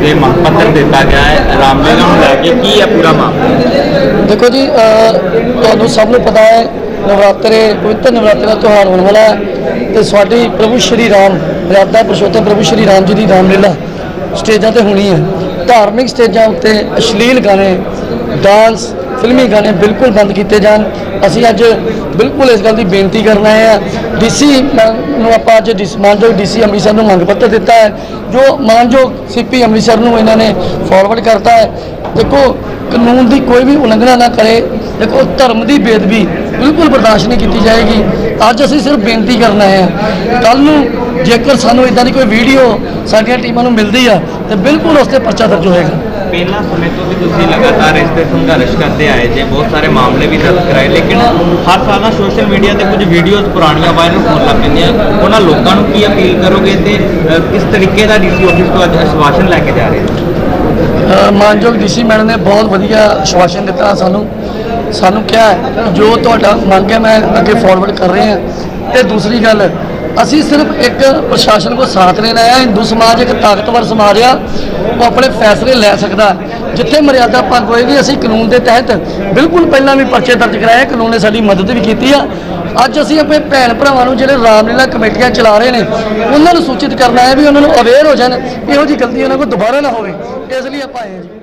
ਦੇ ਮੰਗ ਪੱਤਰ ਦਿੱਤਾ ਗਿਆ ਹੈ। ਰਾਮਲੀਲਾ ਨੂੰ ਲੈ ਕੇ ਕੀ ਹੈ ਪੂਰਾ ਮਾਮਲਾ? ਦੇਖੋ ਜੀ ਤੁਹਾਨੂੰ ਸਭ ਨੂੰ ਪਤਾ ਹੈ, ਨਵਰਾਤਰੇ, ਪਵਿੱਤਰ ਨਵਰਾਤਰੇ ਦਾ ਤਿਉਹਾਰ ਹੋਣ ਵਾਲਾ ਹੈ ਤੇ ਸਾਡੀ ਪ੍ਰਭੂ ਸ਼੍ਰੀ ਰਾਮ ਮਰਿਆਦਾ ਪੁਰਸ਼ੋਤਮ ਪ੍ਰਭੂ ਸ਼੍ਰੀ ਰਾਮ ਜੀ ਦੀ ਰਾਮਲੀਲਾ ਸਟੇਜਾਂ ਤੇ ਹੋਣੀ ਹੈ। ਧਾਰਮਿਕ ਸਟੇਜਾਂ ਉੱਤੇ ਅਸ਼ਲੀਲ ਗਾਣੇ, ਡਾਂਸ ਫਿਲਮੀ ਗਾਣੇ ਬਿਲਕੁਲ ਬੰਦ ਕੀਤੇ ਜਾਣ। ਅਸੀਂ ਅੱਜ ਬਿਲਕੁਲ ਇਸ ਗੱਲ ਦੀ ਬੇਨਤੀ ਕਰਨ ਆਏ ਆ ਡੀਸੀ ਨੂੰ ਆਪਾਂ ਅੱਜ ਡੀਸ- ਮਾਨਯੋਗ ਡੀਸੀ ਅੰਮ੍ਰਿਤਸਰ ਨੂੰ ਮੰਗ ਪੱਤਰ ਦਿੱਤਾ ਹੈ। ਜੋ ਮਾਨਯੋਗ ਸੀਪੀ ਅੰਮ੍ਰਿਤਸਰ ਨੂੰ ਇਹਨਾਂ ਨੇ ਫਾਰਵਰਡ ਕਰਤਾ ਹੈ। ਦੇਖੋ, ਕਾਨੂੰਨ ਦੀ ਕੋਈ ਵੀ ਉਲੰਘਣਾ ਨਾ ਕਰੇ। ਦੇਖੋ ਧਰਮ ਦੀ ਬੇਦਬੀ ਬਿਲਕੁਲ ਬਰਦਾਸ਼ਤ ਨਹੀਂ ਕੀਤੀ ਜਾਏਗੀ। ਅੱਜ ਅਸੀਂ ਸਿਰਫ ਬੇਨਤੀ ਕਰਨ ਹਾਂ। ਕੱਲ ਨੂੰ ਜੇਕਰ ਸਾਨੂੰ ਇਦਾਂ ਦੀ ਕੋਈ ਵੀਡੀਓ ਸਾਡੀਆਂ ਟੀਮਾਂ ਨੂੰ ਮਿਲਦੀ ਆ ਤੇ ਬਿਲਕੁਲ ਉਸ ਤੇ ਪਰਚਾ ਦਰਜ ਹੋਏਗਾ। ਪਹਿਲਾਂ ਸਮੇਂ ਤੋਂ ਵੀ ਤੁਸੀਂ ਲਗਾਤਾਰ ਇਸ ਤੇ ਸੰਘਰਸ਼ ਕਰਦੇ ਆਏ ਜੇ ਬਹੁਤ ਸਾਰੇ ਮਾਮਲੇ ਵੀ ਦਰਜ ਕਰਾਏ ਲੇਕਿਨ ਹਰ ਸਾਲ ਨਾ ਸੋਸ਼ਲ ਮੀਡੀਆ ਤੇ ਕੁਝ ਵੀਡੀਓਜ਼ ਪੁਰਾਣੀਆਂ ਵਾਇਰਲ ਹੋਣ ਲੱਗ ਪੈਂਦੀਆਂ ਉਹਨਾਂ ਲੋਕਾਂ ਨੂੰ ਕੀ ਅਪੀਲ ਕਰੋਗੇ ਤੇ ਕਿਸ ਤਰੀਕੇ ਦਾ ਡੀਸੀ ਆਫਿਸ ਤੋਂ ਅੱਜ ਆਸ਼ਵਾਸਨ ਲੈ ਕੇ ਜਾ ਰਹੇ ਹੋ? ਮਾਨਯੋਗ ਡੀਸੀ ਮੈਡਮ ਨੇ ਬਹੁਤ ਵਧੀਆ ਆਸ਼ਵਾਸਨ ਦਿੱਤਾ ਸਾਨੂੰ। ਸਾਨੂੰ ਕਿਹਾ ਹੈ, ਜੋ ਤੁਹਾਡਾ ਮੰਗ ਹੈ, ਮੈਂ ਅੱਗੇ ਫਾਰਵਰਡ ਕਰ ਰਹੇ ਹਾਂ। ਤੇ ਦੂਸਰੀ ਗੱਲ, ਅਸੀਂ ਸਿਰਫ ਇੱਕ ਪ੍ਰਸ਼ਾਸਨ ਕੋ ਸਾਥ ਲੈਣਾ ਹੈ ਹਿੰਦੂ ਸਮਾਜ ਇੱਕ ਤਾਕਤਵਰ ਸਮਾਜ ਆ, ਉਹ ਆਪਣੇ ਫੈਸਲੇ ਲੈ ਸਕਦਾ ਜਿੱਥੇ ਮਰਿਆਦਾ ਭੰਗ ਹੋਏਗੀ, ਅਸੀਂ ਕਾਨੂੰਨ ਦੇ ਤਹਿਤ ਬਿਲਕੁਲ ਪਹਿਲਾਂ ਵੀ ਪਰਚੇ ਦਰਜ ਕਰਾਏ, ਕਾਨੂੰਨ ਨੇ ਸਾਡੀ ਮਦਦ ਵੀ ਕੀਤੀ ਆ। ਅੱਜ ਅਸੀਂ ਆਪਣੇ ਭੈਣ ਭਰਾਵਾਂ ਨੂੰ ਜਿਹੜੇ ਰਾਮਲੀਲਾ ਕਮੇਟੀਆਂ ਚਲਾ ਰਹੇ ਨੇ, ਉਹਨਾਂ ਨੂੰ ਸੂਚਿਤ ਕਰਨਾ ਹੈ ਵੀ ਉਹਨਾਂ ਨੂੰ ਅਵੇਅਰ ਹੋ ਜਾਣ, ਇਹੋ ਜਿਹੀ ਗਲਤੀ ਉਹਨਾਂ ਕੋਲ ਦੁਬਾਰਾ ਨਾ ਹੋਵੇ। ਇਸ ਲਈ ਆਪਾਂ ਆਏ ਜੀ।